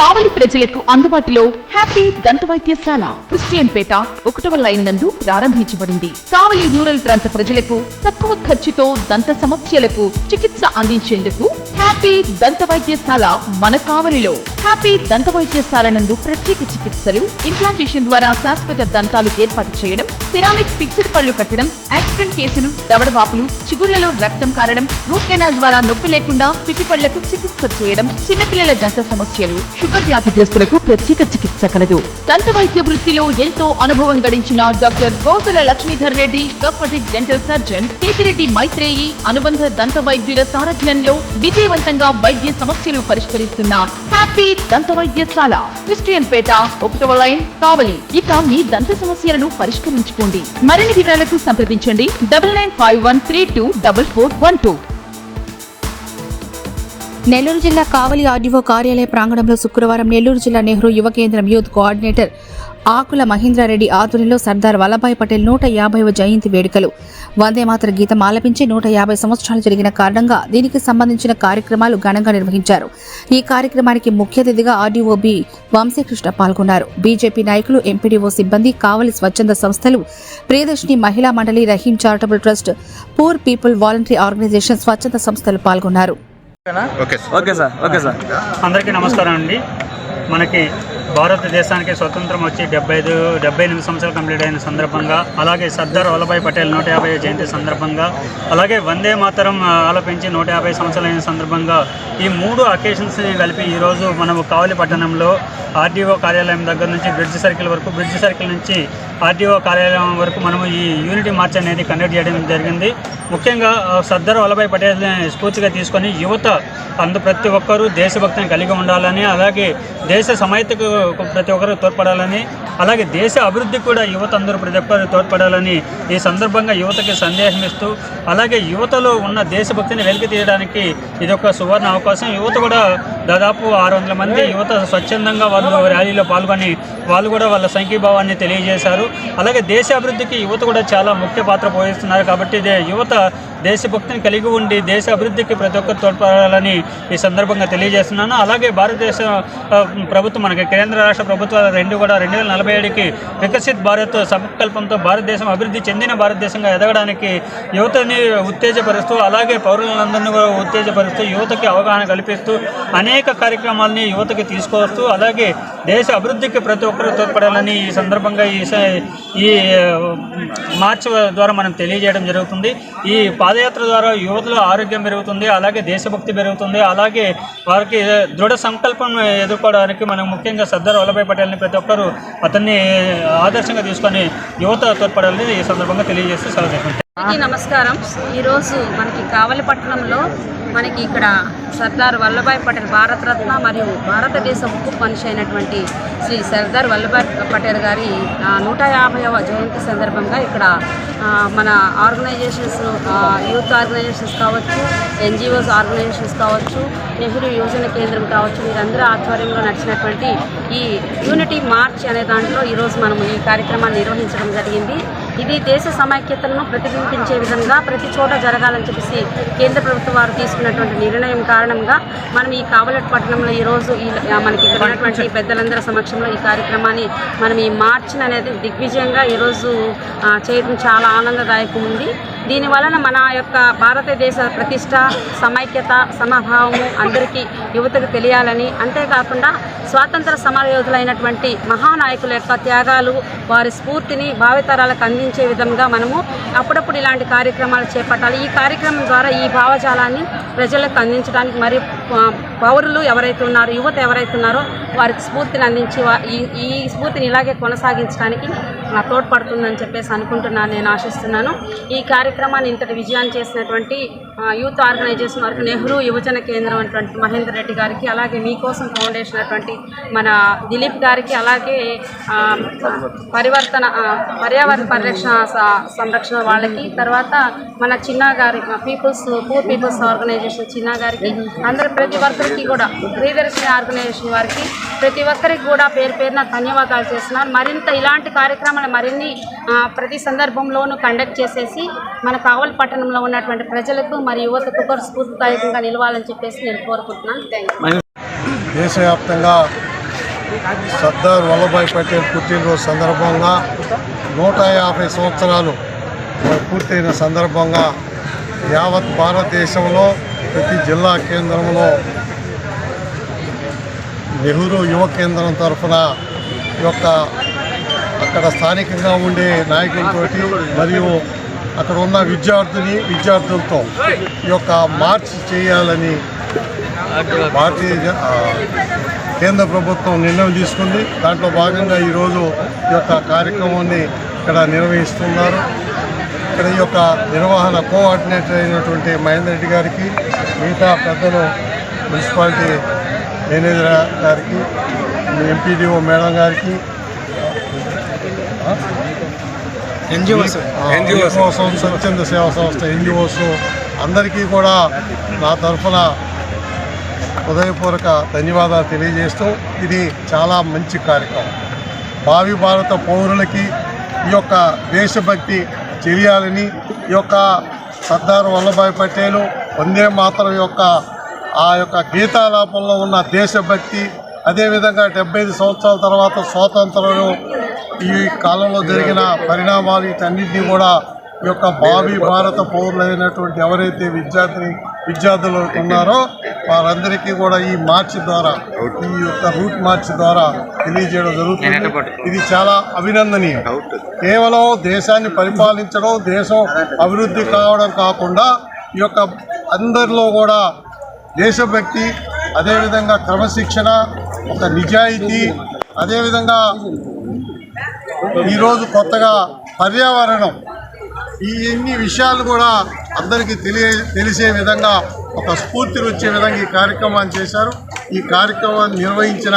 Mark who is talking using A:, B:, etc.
A: కావలి ప్రజలకు అందుబాటులో హ్యాపీ దంత వైద్యశాల క్రిస్టియన్ పేట ఒకటవ లైన్ నందు ప్రారంభించబడింది. కావలి రూరల్ ప్రాంత ప్రజలకు తక్కువ ఖర్చుతో దంత సమస్యలకు చికిత్స అందించేందుకు హ్యాపీ దంత వైద్యశాల మన కావలిలో. హ్యాపీ దంత వైద్యశాల నందు ప్రత్యేక చికిత్సలు ఇంప్లాంటేషన్ ద్వారా శాశ్వత దంతాలు ఏర్పాటు చేయడం సిరామిక్ ఫిక్స్డ్ పళ్ళు కట్టడం యాక్సిడెంట్ కేసులు దవడవాపులు చిగుళ్ళలో రక్తం కారడం రూట్ కెనాల్ ద్వారా నొప్పి లేకుండా పిటి పళ్ళకు చికిత్స చేయడం చిన్నపిల్లల దంత సమస్యలు షుగర్ వ్యాధిగ్రస్తులకు ప్రత్యేక చికిత్స కలదు. దంత వైద్య వృత్తిలో ఎంతో అనుభవం గడించిన డాక్టర్ గోకుల లక్ష్మీధర్ రెడ్డి గొప్పటి డెంటల్ సర్జన్ కేతిరెడ్డి మైత్రేయి అనుబంధ దంత వైద్యుల సారథ్యంలో విజయవంతంగా వైద్య సమస్యలు పరిష్కరిస్తున్న హ్యాపీ దంత వైద్యశాల క్రిస్టియన్ పేట ఒకటవ లైన్ కావలి. ఇక మీ దంత సమస్యలను పరిష్కరించుకోండి. మరిన్ని వివరాలకు సంప్రదించండి. Double nine five one three two double four one two.
B: Nellore జిల్లా కావలి ఆర్డీఓ కార్యాలయ ప్రాంగణంలో శుక్రవారం నెల్లూరు జిల్లా నెహ్రూ యువ కేంద్రం యూత్ కోఆర్డినేటర్ ఆకుల మహేంద్రారెడ్డి ఆధ్వర్యంలో సర్దార్ వల్లభాయ్ పటేల్ నూట యాభైవ జయంతి వేడుకలు. వందే మాతర గీతం ఆలపించి నూట యాభై సంవత్సరాలు జరిగిన కారణంగా దీనికి సంబంధించిన కార్యక్రమాలు ఘనంగా నిర్వహించారు. ఈ కార్యక్రమానికి ముఖ్య అతిథిగా ఆర్డీఓ బి వంశీకృష్ణ పాల్గొన్నారు. బీజేపీ నాయకులు ఎంపీడీఓ సిబ్బంది కావలి స్వచ్ఛంద సంస్థలు Priyadarshini Mahila Mandali Rahim charitable trust poor people voluntary organisation స్వచ్ఛంద సంస్థలు పాల్గొన్నారు.
C: Okay sir
D: okay sir. Okay sir.
E: అందరికీ నమస్కారం అండి. మనకి భారతదేశానికి స్వతంత్రం వచ్చి డెబ్బై ఐదు డెబ్బై ఎనిమిది సంవత్సరాలు కంప్లీట్ అయిన సందర్భంగా అలాగే సర్దార్ వల్లభాయ్ పటేల్ నూట యాభై జయంతి సందర్భంగా అలాగే వందే మాతరం ఆలపించి నూట యాభై సంవత్సరాలు అయిన సందర్భంగా ఈ మూడు అకేషన్స్ని కలిపి ఈరోజు మనము కావలి పట్టణంలో ఆర్డీఓ కార్యాలయం దగ్గర నుంచి బ్రిడ్జ్ సర్కిల్ వరకు బ్రిడ్జ్ సర్కిల్ నుంచి ఆర్డీఓ కార్యాలయం వరకు మనము ఈ యూనిటీ మార్చ్ అనేది కండక్ట్ చేయడం జరిగింది. ముఖ్యంగా సర్దార్ వల్లభాయ్ పటేల్ స్ఫూర్తిగా తీసుకొని యువత అందు ప్రతి ఒక్కరూ దేశభక్తిని కలిగి ఉండాలని అలాగే దేశ సమైతకు ప్రతి ఒక్కరు తోడ్పడాలని అలాగే దేశ అభివృద్ధికి కూడా యువత అందరూ ప్రతి ఒక్కరు తోడ్పడాలని ఈ సందర్భంగా యువతకి సందేశం ఇస్తూ అలాగే యువతలో ఉన్న దేశభక్తిని వెలికి తీయడానికి ఇది ఒక సువర్ణ అవకాశం. యువత కూడా దాదాపు ఆరు వందల మంది యువత స్వచ్ఛందంగా వాళ్ళు ర్యాలీలో పాల్గొని వాళ్ళు కూడా వాళ్ళ సంఘీభావాన్ని తెలియజేశారు. అలాగే దేశ అభివృద్ధికి యువత కూడా చాలా ముఖ్య పాత్ర పోషిస్తున్నారు. కాబట్టి ఇదే యువత దేశభక్తిని కలిగి ఉండి దేశ అభివృద్ధికి ప్రతి ఒక్కరు తోడ్పడాలని ఈ సందర్భంగా తెలియజేస్తున్నాను. అలాగే భారతదేశ ప్రభుత్వం మనకి కేంద్ర రాష్ట్ర ప్రభుత్వాలు రెండు కూడా రెండు వేల నలభై ఏడుకి వికసిత్ భారత్ సంకల్పంతో భారతదేశం అభివృద్ధి చెందిన భారతదేశంగా ఎదగడానికి యువతని ఉత్తేజపరుస్తూ అలాగే పౌరులందరినీ కూడా ఉత్తేజపరుస్తూ యువతకి అవగాహన కల్పిస్తూ అనేక కార్యక్రమాలని యువతకి తీసుకొస్తూ అలాగే దేశ అభివృద్ధికి ప్రతి ఒక్కరూ తోడ్పడాలని ఈ సందర్భంగా ఈ ఈ మార్చ్ ద్వారా మనం తెలియజేయడం జరుగుతుంది. ఈ పాదయాత్ర ద్వారా యువతలో ఆరోగ్యం పెరుగుతుంది అలాగే దేశభక్తి పెరుగుతుంది అలాగే వారికి దృఢ సంకల్పం ఎదుర్కోవడానికి మనం ముఖ్యంగా సర్దార్ వల్లభాయ్ పటేల్ని ప్రతి ఒక్కరూ అతన్ని ఆదర్శంగా తీసుకొని యువత తోడ్పడాలని ఈ సందర్భంగా తెలియజేస్తూ సెలవు
F: అందరికీ నమస్కారం. ఈరోజు మనకి కావలిపట్నంలో మనకి ఇక్కడ సర్దార్ వల్లభాయ్ పటేల్ భారతరత్న మరియు భారతదేశ ఉక్కు మనిషి అయినటువంటి శ్రీ సర్దార్ వల్లభాయ్ పటేల్ గారి నూట యాభైవ జయంతి సందర్భంగా ఇక్కడ మన ఆర్గనైజేషన్స్ యూత్ ఆర్గనైజేషన్స్ కావచ్చు ఎన్జిఓస్ ఆర్గనైజేషన్స్ కావచ్చు నెహ్రూ యువజన కేంద్రం కావచ్చు వీరందరూ ఆధ్వర్యంలో నడిచినటువంటి ఈ యూనిటీ మార్చ్ అనే దాంట్లో ఈరోజు మనం ఈ కార్యక్రమాన్ని నిర్వహించడం జరిగింది. ఇది దేశ సమైక్యతను ప్రతిబింబించే విధంగా ప్రతి చోట జరగాలని చెప్పేసి కేంద్ర ప్రభుత్వం వారు తీసుకున్నటువంటి నిర్ణయం కారణంగా మనం ఈ కావలట్ పట్టణంలో ఈరోజు ఈ మనకి ఉన్నటువంటి పెద్దలందరి సమక్షంలో ఈ కార్యక్రమాన్ని మనం ఈ మార్చిన అనేది దిగ్విజయంగా ఈరోజు చేయడం చాలా ఆనందదాయకం ఉంది. దీని వలన మన యొక్క భారతదేశ ప్రతిష్ట సమైక్యత సమభావము అందరికీ యువతకు తెలియాలని అంతేకాకుండా స్వాతంత్ర సమరయోధులైనటువంటి మహానాయకుల యొక్క త్యాగాలు వారి స్ఫూర్తిని భావితరాలకు అందించే విధంగా మనము అప్పుడప్పుడు ఇలాంటి కార్యక్రమాలు చేపట్టాలి. ఈ కార్యక్రమం ద్వారా ఈ భావజాలాన్ని ప్రజలకు అందించడానికి మరియు పౌరులు ఎవరైతే ఉన్నారో యువత ఎవరైతే ఉన్నారో వారికి స్ఫూర్తిని అందించి ఈ ఈ స్ఫూర్తిని ఇలాగే కొనసాగించడానికి నా తోడ్పడుతుందని చెప్పేసి అనుకుంటున్నాను నేను ఆశిస్తున్నాను. ఈ కార్యక్రమాన్ని ఇంతటి విజయాన్ని చేసినటువంటి యూత్ ఆర్గనైజేషన్ వారికి నెహ్రూ యువజన కేంద్రం అటువంటి మహేందర్ రెడ్డి గారికి అలాగే మీకోసం ఫౌండేషన్ అటువంటి మన దిలీప్ గారికి అలాగే పరివర్తన పర్యావరణ పరిరక్షణ సంరక్షణ వాళ్ళకి తర్వాత మన చిన్న గారి పీపుల్స్ పూర్ పీపుల్స్ ఆర్గనైజేషన్ చిన్న గారికి అందరు ప్రతి ఒక్కరికి కూడా ప్రియదర్శిని ఆర్గనైజేషన్ వారికి ప్రతి ఒక్కరికి కూడా పేరు పేరున ధన్యవాదాలు చేస్తున్నారు మరింత ఇలాంటి కార్యక్రమాలు మరిన్ని ప్రతి సందర్భంలోనూ కండక్ట్ చేసేసి మన కావలి పట్టణంలో ఉన్నటువంటి ప్రజలకు మరి యువతకు కూడా స్ఫూర్తిదాయకంగా నిలవాలని చెప్పేసి నేను కోరుకుంటున్నాను. థ్యాంక్
C: దేశవ్యాప్తంగా సర్దార్ వల్లభాయ్ పటేల్ పుట్టినరోజు సందర్భంగా నూట యాభై సంవత్సరాలు పూర్తయిన సందర్భంగా యావత్ భారతదేశంలో ప్రతి జిల్లా కేంద్రంలో నెహ్రూ యువ కేంద్రం తరఫున ఈ యొక్క అక్కడ స్థానికంగా ఉండే నాయకులతో మరియు అక్కడ ఉన్న విద్యార్థిని విద్యార్థులతో ఈ యొక్క మార్చ్ చేయాలని భారతీయ కేంద్ర ప్రభుత్వం నిర్ణయం తీసుకుంది. దాంట్లో భాగంగా ఈరోజు ఈ యొక్క కార్యక్రమాన్ని ఇక్కడ నిర్వహిస్తున్నారు. ఇక్కడ ఈ యొక్క నిర్వహణ కోఆర్డినేటర్ అయినటువంటి మహేందర్ రెడ్డి గారికి మిగతా పెద్దలు మున్సిపాలిటీ మేనేజర్ గారికి ఎంపీడీఓ మేడం గారికి ఎన్జిఓస్ స్వచ్ఛంద సేవా సంస్థ ఎన్జిఓస్ అందరికీ కూడా నా తరఫున హృదయపూర్వక ధన్యవాదాలు తెలియజేస్తూ ఇది చాలా మంచి కార్యక్రమం. భావి భారత పౌరులకి ఈ యొక్క దేశభక్తి చేయాలని ఈ యొక్క సర్దార్ వల్లభాయ్ పటేలు వందే మాతరం యొక్క ఆ యొక్క గీతాలాపంలో ఉన్న దేశభక్తి అదేవిధంగా డెబ్బై ఐదు సంవత్సరాల తర్వాత స్వాతంత్రం ఈ కాలంలో జరిగిన పరిణామాలు వీటన్నింటినీ కూడా ఈ యొక్క భావి భారత పౌరులైనటువంటి ఎవరైతే విద్యార్థిని విద్యార్థులు ఉన్నారో వారందరికీ కూడా ఈ మార్చ్ ద్వారా ఈ యొక్క రూట్ మార్చ్ ద్వారా తెలియజేయడం జరుగుతుంది. ఇది చాలా అభినందనీయం. కేవలం దేశాన్ని పరిపాలించడం దేశం అభివృద్ధి కావడం కాకుండా ఈ యొక్క అందరిలో కూడా దేశభక్తి అదేవిధంగా క్రమశిక్షణ ఒక నిజాయితీ అదేవిధంగా ఈరోజు కొత్తగా పర్యావరణం ఈ ఎన్ని విషయాలు కూడా అందరికీ తెలియ తెలిసే విధంగా ఒక స్ఫూర్తిని వచ్చే విధంగా ఈ కార్యక్రమాన్ని చేశారు. ఈ కార్యక్రమాన్ని నిర్వహించిన